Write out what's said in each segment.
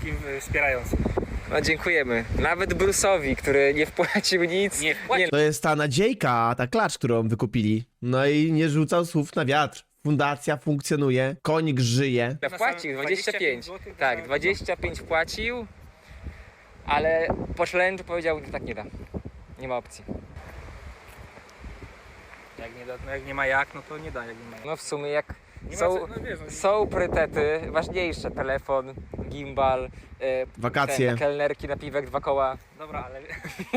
wszystkim y, wspierającym. No dziękujemy. Nawet Bruce'owi, który nie wpłacił nic. Nie wpłacił. To jest ta nadziejka, ta klacz, którą wykupili. No i nie rzucał słów na wiatr. Fundacja funkcjonuje, konik żyje. No, wpłacił 25. 25 złotych Tak, za- 25 wpłacił, ale po challenge'u powiedział, że tak nie da. Nie ma opcji. Jak nie, da, no jak nie ma jak, no to nie da jak nie ma jak. No w sumie jak Nie są, ma no wiesz, no, są priorytety, ważniejsze, telefon, gimbal, e, Wakacje. ten, kelnerki na piwek, dwa koła. Dobra, ale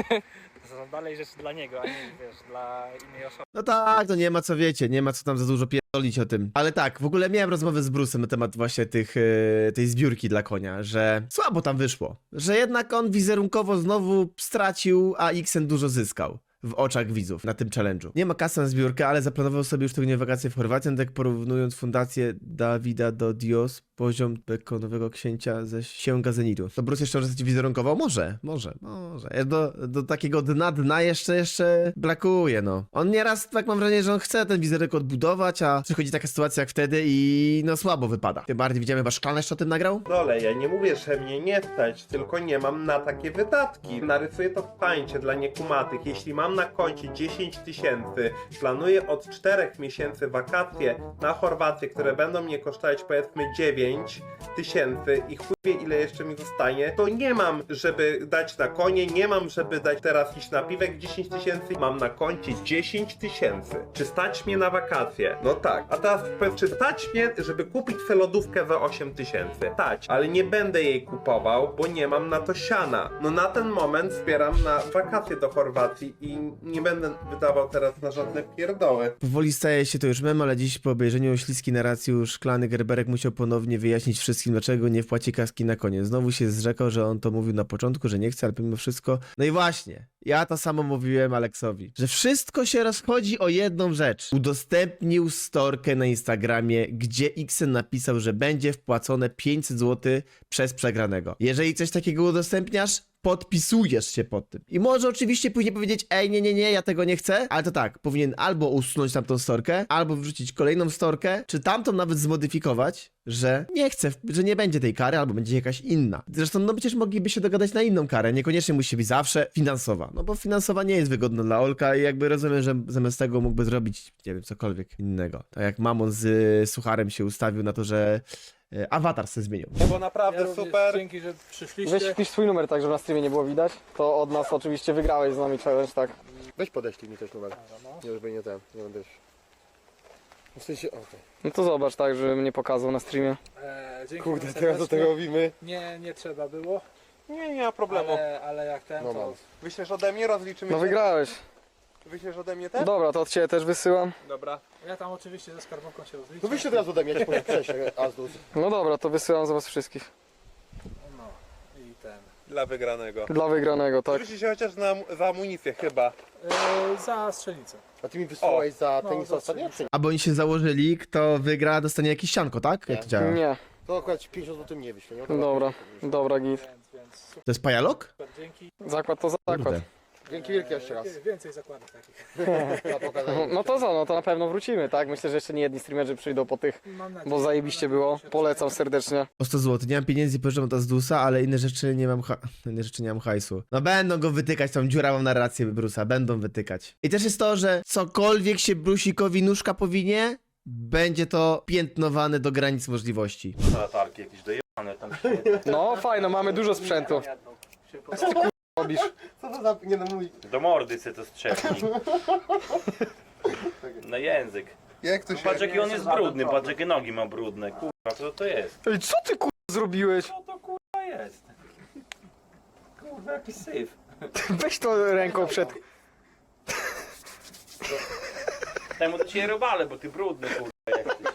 to są dalej rzeczy dla niego, a nie wiesz, dla innej osoby. No tak, to nie ma co wiecie, nie ma co tam za dużo pierdolić o tym. Ale tak, w ogóle miałem rozmowę z Brusem na temat właśnie tych, e, tej zbiórki dla konia, że słabo tam wyszło. Że jednak on wizerunkowo znowu stracił, a Xen dużo zyskał. W oczach widzów na tym challenge'u. Nie ma kasy na zbiórkę, ale zaplanował sobie już tygodnie wakacje w Chorwacji, no tak porównując fundację Dawida do Dios, poziom bekonowego księcia ze księga Zenitu. To Bruce jeszcze może wizerunkowo? Może, może, może. Do, do takiego dna dna jeszcze, jeszcze brakuje, no. On nieraz, tak mam wrażenie, że on chce ten wizerunek odbudować, a przychodzi taka sytuacja jak wtedy i no słabo wypada. Tym bardziej widziałem, chyba Szklana jeszcze o tym nagrał? dole. Ja nie mówię, że mnie nie stać, tylko nie mam na takie wydatki. Narysuję to w pańcie dla niekumatych. Jeśli mam na koncie 10 tysięcy, planuję od 4 miesięcy wakacje na Chorwację, które będą mnie kosztować powiedzmy 9 tysięcy i chuj ile jeszcze mi zostanie, to nie mam, żeby dać na konie, nie mam, żeby dać teraz iść na piwek 10 tysięcy, mam na koncie 10 tysięcy. Czy stać mnie na wakacje? No tak. A teraz czy stać mnie, żeby kupić sobie lodówkę za 8 tysięcy? Stać, ale nie będę jej kupował, bo nie mam na to siana. No na ten moment zbieram na wakacje do Chorwacji i nie będę wydawał teraz na żadne pierdoły. Powoli staje się to już mem, ale dziś po obejrzeniu śliskiej narracji już szklany Gerberek musiał ponownie wyjaśnić wszystkim, dlaczego nie wpłaci kaski na koniec. Znowu się zrzekał, że on to mówił na początku, że nie chce, ale pomimo wszystko. No i właśnie, ja to samo mówiłem Aleksowi, że wszystko się rozchodzi o jedną rzecz. Udostępnił storkę na Instagramie, gdzie Xen napisał, że będzie wpłacone 500 zł przez przegranego. Jeżeli coś takiego udostępniasz, podpisujesz się pod tym. I może oczywiście później powiedzieć, ej, nie, nie, nie, ja tego nie chcę, ale to tak, powinien albo usunąć tamtą storkę, albo wrzucić kolejną storkę, czy tamtą nawet zmodyfikować, że nie chce, że nie będzie tej kary, albo będzie jakaś inna. Zresztą, no przecież mogliby się dogadać na inną karę, niekoniecznie musi być zawsze finansowa, no bo finansowa nie jest wygodna dla Olka i jakby rozumiem, że zamiast tego mógłby zrobić, nie wiem, cokolwiek innego. Tak jak Mamon z y, Sucharem się ustawił na to, że awatar se zmienił. Bo naprawdę super. Dzięki, że przyszliście. Weź wpisz swój numer tak, żeby na streamie nie było widać. To od nas oczywiście wygrałeś z nami challenge, tak. Weź podeślij mi też numer. Nie, żeby nie ten, nie będę już. W sensie, okej. No to zobacz tak, żebym nie pokazał na streamie. E, dzięki Kurde, wam teraz do serdecznie. tego robimy. Nie, nie trzeba było, Nie, nie ma problemu. ale, ale jak ten, No to... mam. Wyślesz ode mnie, rozliczymy No się? wygrałeś. Wyślesz ode mnie też? Dobra, to od ciebie też wysyłam. Dobra. Ja tam oczywiście ze skarbonką się rozliczę. No wyjście teraz ode mnie, ja ci powiem przejść, Azdus. No dobra, to wysyłam za was wszystkich. No i ten. Dla wygranego. Dla wygranego, tak. Zwróci się chociaż na, za amunicję chyba. E, za strzelnicę. A ty mi wysłałeś za no, tenis za ostatnio? Czy nie? Albo oni się założyli, kto wygra, dostanie jakieś sianko, tak? Jak to działa? Nie, To akurat ci 50 zł mnie wyślę. nie? dobra, dobra git. Więc, więc super, To jest pajalok? dzięki. Zakład to zakład. Kurde. Dzięki wielkie jeszcze raz. Więcej zakładów takich. Za pokazanie. No to co, no to na pewno wrócimy, tak? Myślę, że jeszcze nie jedni streamerzy przyjdą po tych, Mam nadzieję, bo zajebiście było. Polecam serdecznie. O 100 zł. Nie mam pieniędzy, pożyczam od Azdusa, ale inne rzeczy nie mam ha- inne rzeczy nie mam hajsu. No będą go wytykać, tą dziurawą narrację Brusa, będą wytykać. I też jest to, że cokolwiek się Brusikowi nóżka powinie, będzie to piętnowane do granic możliwości. latarki jakieś dojebane tam się. No fajno, mamy dużo sprzętu. Robisz? Co to za... Nie no mój... Do mordy se to strzepni. Na język. Jak to się... Patrz jaki on jest brudny, patrz jakie nogi ma brudne. Kurwa, co to jest? Ej, co ty kur... zrobiłeś? Co to kurwa jest? Kurwa, jaki syf. Weź to ręką przed... Temu do ciebie robale, bo ty brudny kurwa jesteś.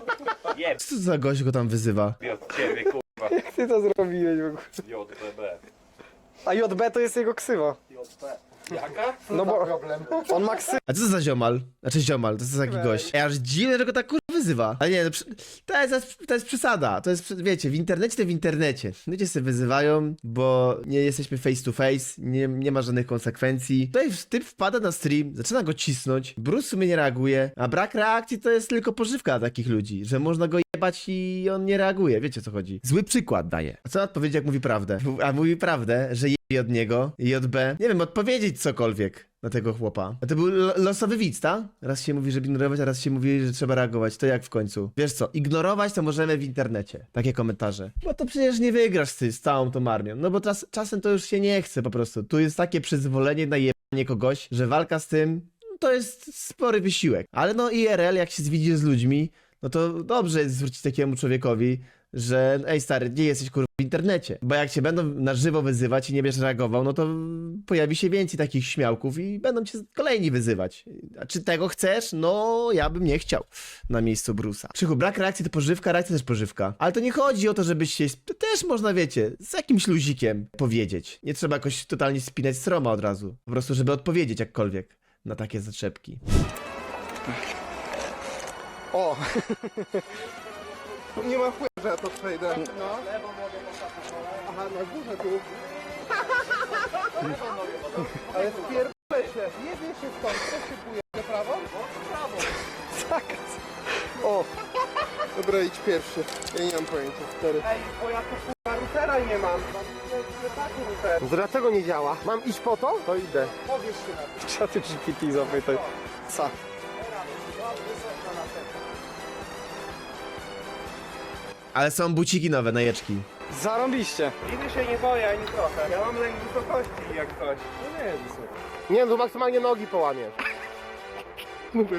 Jeb Co to za gość go tam wyzywa? od ciebie kurwa. Ty to zrobiłeś w ogóle. JBB. A JB to jest jego ksywa. Jaka? No bo on ma ksy... A co to za ziomal? Znaczy ziomal, to jest taki gość. Ej, aż dziwne, że go tak kurwa wyzywa. Ale nie, no, przy- to jest, to jest przesada. To jest, wiecie, w internecie to w internecie. Ludzie sobie wyzywają, bo nie jesteśmy face to face, nie, nie ma żadnych konsekwencji. Tutaj typ wpada na stream, zaczyna go cisnąć, Bruce w sumie nie reaguje, a brak reakcji to jest tylko pożywka dla takich ludzi, że można go jebać i on nie reaguje. Wiecie co chodzi. Zły przykład daje. A co odpowiedzieć, jak mówi prawdę? A mówi prawdę, że jebie od niego i od B. Nie wiem, odpowiedzieć cokolwiek na tego chłopa. A to był lo- losowy widz, tak? Raz się mówi, żeby ignorować, a raz się mówi, że trzeba reagować. To jak w końcu? Wiesz co, ignorować to możemy w internecie. Takie komentarze. Bo to przecież nie wygrasz ty z całą tą armią. No bo czas, czasem to już się nie chce po prostu. Tu jest takie przyzwolenie na jebanie kogoś, że walka z tym to jest spory wysiłek. Ale no IRL, jak się zwidzi z ludźmi, no to dobrze jest zwrócić takiemu człowiekowi, że ej stary, nie jesteś kurwa w internecie. Bo jak cię będą na żywo wyzywać i nie będziesz reagował, no to pojawi się więcej takich śmiałków i będą cię kolejni wyzywać. A czy tego chcesz? No, ja bym nie chciał na miejscu Brusa. Krzychu, brak reakcji to pożywka, reakcja też pożywka. Ale to nie chodzi o to, żebyś się... Też można, wiecie, z jakimś luzikiem powiedzieć. Nie trzeba jakoś totalnie spinać stroma od razu. Po prostu, żeby odpowiedzieć jakkolwiek na takie zaczepki. O! Nie ma chuja, że ja to przejdę. No. Aha, na górze tu. Ale spierdolę się. Nie wie się stąd. Co się buje? Na prawo? prawo. Tak! O! Dobra, idź pierwszy. Ja nie mam pojęcia. Cztery. Ej, bo ja tu kurwa routera nie mam. Dlaczego nie działa? Mam iść po to? To idę. Powiesz się na to. Czaty GPT zapytaj. Co? Ale są buciki nowe, najeczki. Zarąbiście! Nigdy się nie boję ani trochę. Ja mam lęk wysokości jak coś. No nie, wysoko. Nie, no maksymalnie nogi połamiesz.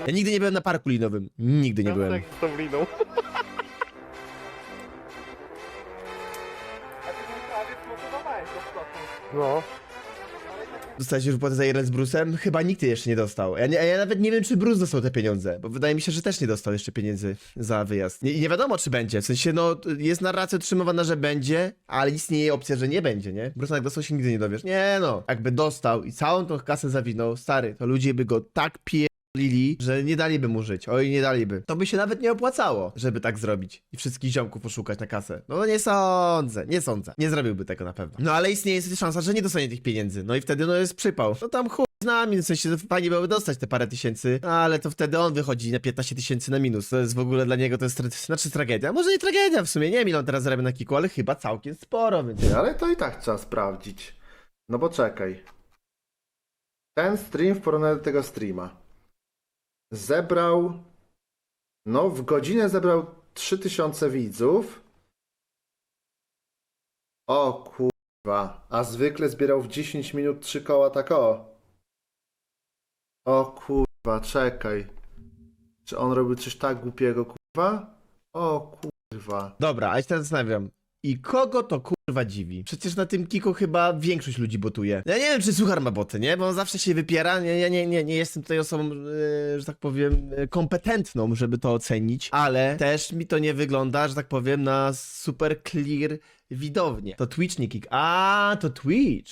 Ja nigdy nie byłem na parku linowym. Nigdy nie byłem. z tą liną. A ty mnie prawie zmotywowałeś do skoku. No. Dostałeś już wypłatę za IRL z Brusem? Chyba nikt jej jeszcze nie dostał. Ja, ja nawet nie wiem, czy Bruce dostał te pieniądze, bo wydaje mi się, że też nie dostał jeszcze pieniędzy za wyjazd. Nie, nie wiadomo, czy będzie. W sensie, no, jest narracja utrzymywana, że będzie, ale istnieje opcja, że nie będzie, nie? Bruce jak dostał się nigdy nie dowiesz. Nie no, jakby dostał i całą tą kasę zawinął, stary, to ludzie by go tak pierdolili, że nie daliby mu żyć. Oj, nie daliby. To by się nawet nie opłacało, żeby tak zrobić i wszystkich ziomków poszukać na kasę. No nie sądzę, nie sądzę. Nie zrobiłby tego na pewno. No ale istnieje sobie szansa, że nie dostanie tych pieniędzy. No i wtedy no jest przypał. No tam chuj z nami, w sensie fajnie byłoby dostać te parę tysięcy, ale to wtedy on wychodzi na 15 tysięcy na minus. To jest w ogóle dla niego to jest, tra- znaczy tragedia. Może nie tragedia w sumie, nie wiem teraz zarabia na kiku, ale chyba całkiem sporo, więc... Ale to i tak trzeba sprawdzić. No bo czekaj. Ten stream w porównaniu do tego streama zebrał. No, w godzinę zebrał 3000 widzów. O kurwa. A zwykle zbierał w 10 minut 3 koła tak o. O kurwa, czekaj. Czy on robił coś tak głupiego, kurwa? O kurwa. Dobra, a ja się teraz zastanawiam. I kogo to kurwa dziwi? Przecież na tym kiku chyba większość ludzi botuje. Ja nie wiem, czy Suchar ma boty, nie? Bo on zawsze się wypiera. Nie, ja nie, nie, nie jestem tutaj osobą, e, że tak powiem, e, kompetentną, żeby to ocenić, ale też mi to nie wygląda, że tak powiem, na super clear widownię. To Twitch nie kick. A, to Twitch.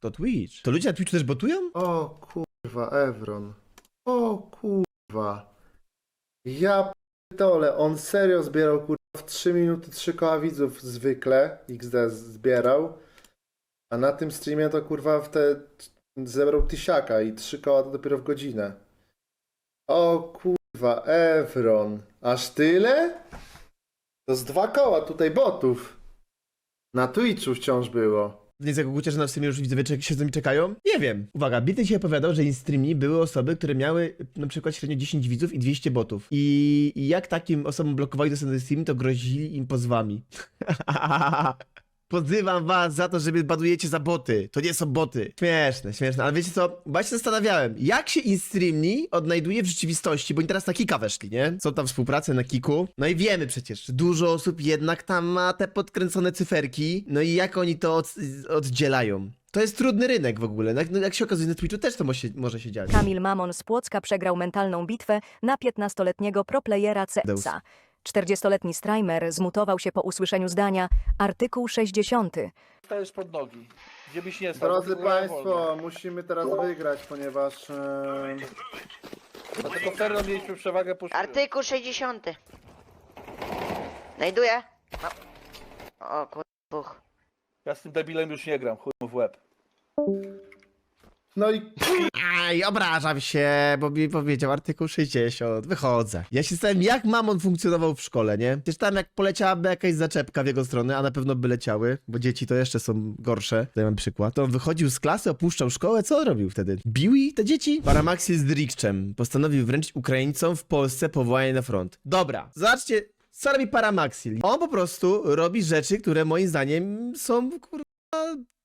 To Twitch. To ludzie na Twitchu też botują? O kurwa, Evron. O kurwa. Ja dole, on serio zbierał kurwa w 3 minuty 3 koła widzów zwykle. XD zbierał. A na tym streamie to kurwa w te zebrał tysiaka i 3 koła to dopiero w godzinę. O kurwa, Evron. Aż tyle? To z dwa koła tutaj botów. Na Twitchu wciąż było. Nie zagubicie, że na streamie już widzowie czek- siedzą i czekają? Nie wiem. Uwaga, Bity się opowiadał, że in streamie były osoby, które miały na przykład średnio 10 widzów i 200 botów. I, i jak takim osobom blokowali dostęp do streamu, to grozili im pozwami. Pozywam was za to, żeby badujecie za boty. To nie są boty. Śmieszne, śmieszne. Ale wiecie co? Się zastanawiałem, jak się InStreamni odnajduje w rzeczywistości, bo oni teraz na Kika weszli, nie? Są tam współprace na Kiku. No i wiemy przecież, że dużo osób jednak tam ma te podkręcone cyferki. No i jak oni to od, oddzielają? To jest trudny rynek w ogóle. Jak, no jak się okazuje na Twitchu też to może się, może się dziać. Kamil Mamon z Płocka przegrał mentalną bitwę na 15-letniego proplayera. CSa. 40-letni streamer zmutował się po usłyszeniu zdania artykuł 60. Stajesz pod nogi. Gdzie byś nie stał. Drodzy bo kurwa wolno. Państwo, musimy teraz wygrać, ponieważ... E, Dlatego Ferro mieliśmy przewagę po Artykuł 60. Znajduję. No. O kurwa. Ja z tym debilem już nie gram, chuj mu w łeb. No i Aj, obrażam się, bo mi powiedział artykuł 60. Wychodzę. Ja się zastanawiam, jak mamon funkcjonował w szkole, nie? Przecież tam jak poleciałaby jakaś zaczepka w jego stronę, a na pewno by leciały, bo dzieci to jeszcze są gorsze. Tutaj mam przykład. To on wychodził z klasy, opuszczał szkołę, co on robił wtedy? Bił te dzieci? Paramaxil z Drikczem postanowił wręczyć Ukraińcom w Polsce powołanie na front. Dobra, zobaczcie, co robi Paramaxil. On po prostu robi rzeczy, które moim zdaniem są, kurwa,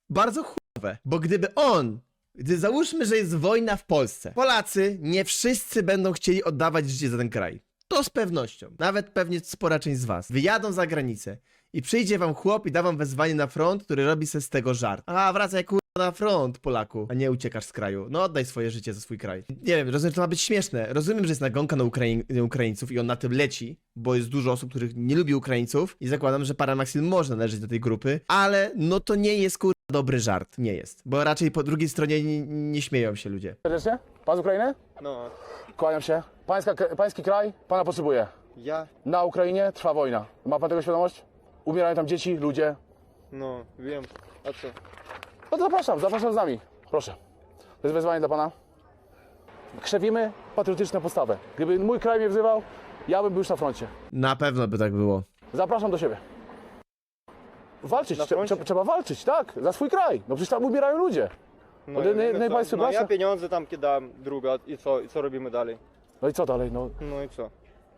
bardzo chujowe. Bo gdyby on gdy załóżmy, że jest wojna w Polsce, Polacy nie wszyscy będą chcieli oddawać życie za ten kraj. To z pewnością. Nawet pewnie spora część z was. Wyjadą za granicę i przyjdzie wam chłop i da wam wezwanie na front, który robi se z tego żart. A, wracaj kurwa na front, Polaku, a nie uciekasz z kraju. No oddaj swoje życie za swój kraj. Nie wiem, rozumiem, że to ma być śmieszne. Rozumiem, że jest nagonka na Ukraiń Ukraińców i on na tym leci, bo jest dużo osób, których nie lubi Ukraińców i zakładam, że Paramaxil może należeć do tej grupy, ale no to nie jest kurwa dobry żart. Nie jest. Bo raczej po drugiej stronie nie, nie śmieją się ludzie. Serdecznie? Pan z Ukrainy? No. Kłaniam się. Pańska, pański kraj pana potrzebuje. Ja? Na Ukrainie trwa wojna. Ma pan tego świadomość? Umierają tam dzieci, ludzie. No, wiem. A co? No to zapraszam, zapraszam z nami. Proszę. To jest wezwanie dla pana. Krzewimy patriotyczną postawę. Gdyby mój kraj mnie wzywał, ja bym był już na froncie. Na pewno by tak było. Zapraszam do siebie. Walczyć, Na trze- froncie? trze- trzeba walczyć, tak, za swój kraj. No przecież tam umierają ludzie. No, No, nie- nie państwo no ja prasa? pieniądze tam kidam, druga i co, i co robimy dalej? No i co dalej? No, No i co?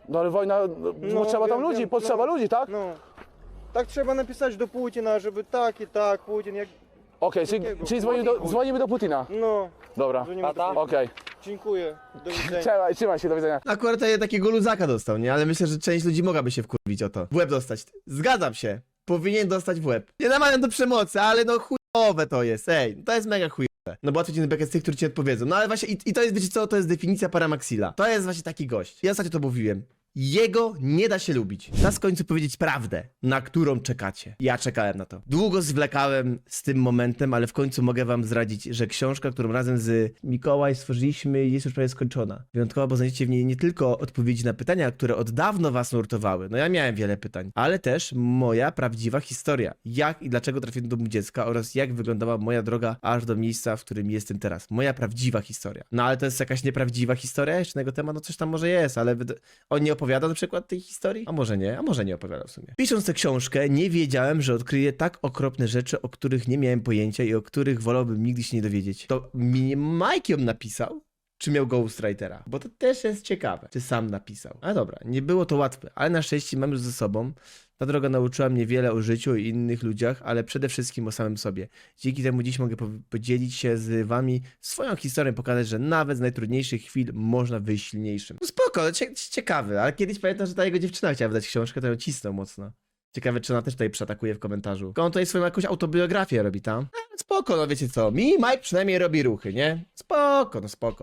no ale wojna, no, No, potrzeba tam wiem, ludzi, wiem, potrzeba no. ludzi, tak? No. Tak trzeba napisać do Putina, żeby tak i tak, Putin jak... Okej, czyli, czyli dzwonimy, do, dzwonimy do Putina. No, Dobra, dzwonimy do Putina. okej. Dziękuję, do widzenia. Trzymaj, trzymaj się, do widzenia. Akurat ja takiego luzaka dostał, nie? Ale myślę, że część ludzi mogłaby się wkurwić o to. W łeb dostać. Zgadzam się. Powinien dostać w łeb. Nie namawiam do przemocy, ale no chujowe to jest, ej. To jest mega chujowe. No bo łatwiej ci bekę z tych, którzy ci odpowiedzą. No ale właśnie, i, i to jest, wiecie co, to jest definicja paramaxila. To jest właśnie taki gość. Ja ostatnio to mówiłem. Jego nie da się lubić. Czas w końcu powiedzieć prawdę, na którą czekacie. Ja czekałem na to. Długo zwlekałem z tym momentem, ale w końcu mogę wam zdradzić, że książka, którą razem z Mikołaj stworzyliśmy, jest już prawie skończona. Wyjątkowo, bo znajdziecie w niej nie tylko odpowiedzi na pytania, które od dawno was nurtowały. No ja miałem wiele pytań, ale też moja prawdziwa historia. Jak i dlaczego trafiłem do domu dziecka oraz jak wyglądała moja droga aż do miejsca, w którym jestem teraz. Moja prawdziwa historia. No ale to jest jakaś nieprawdziwa historia jeszcze na jego temat, no coś tam może jest, ale on nie opowiada na przykład tej historii? A może nie, a może nie opowiada w sumie. Pisząc tę książkę, nie wiedziałem, że odkryję tak okropne rzeczy, o których nie miałem pojęcia i o których wolałbym nigdy się nie dowiedzieć. To mi Mike ją napisał? Czy miał ghostwritera? Bo to też jest ciekawe. Czy sam napisał? A dobra, nie było to łatwe, ale na szczęście mam już ze sobą. Ta droga nauczyła mnie wiele o życiu i innych ludziach, ale przede wszystkim o samym sobie. Dzięki temu dziś mogę po- podzielić się z wami swoją historią, pokazać, że nawet z najtrudniejszych chwil można wyjść silniejszym. No spoko, cie ciekawy, ale kiedyś pamiętam, że ta jego dziewczyna chciała wydać książkę, to ją cisnął mocno. Ciekawe, czy ona też tutaj przeatakuje w komentarzu. Tylko on tutaj swoją jakąś autobiografię robi tam. E, spoko, no wiecie co, mi Mike przynajmniej robi ruchy, nie? Spoko, no spoko.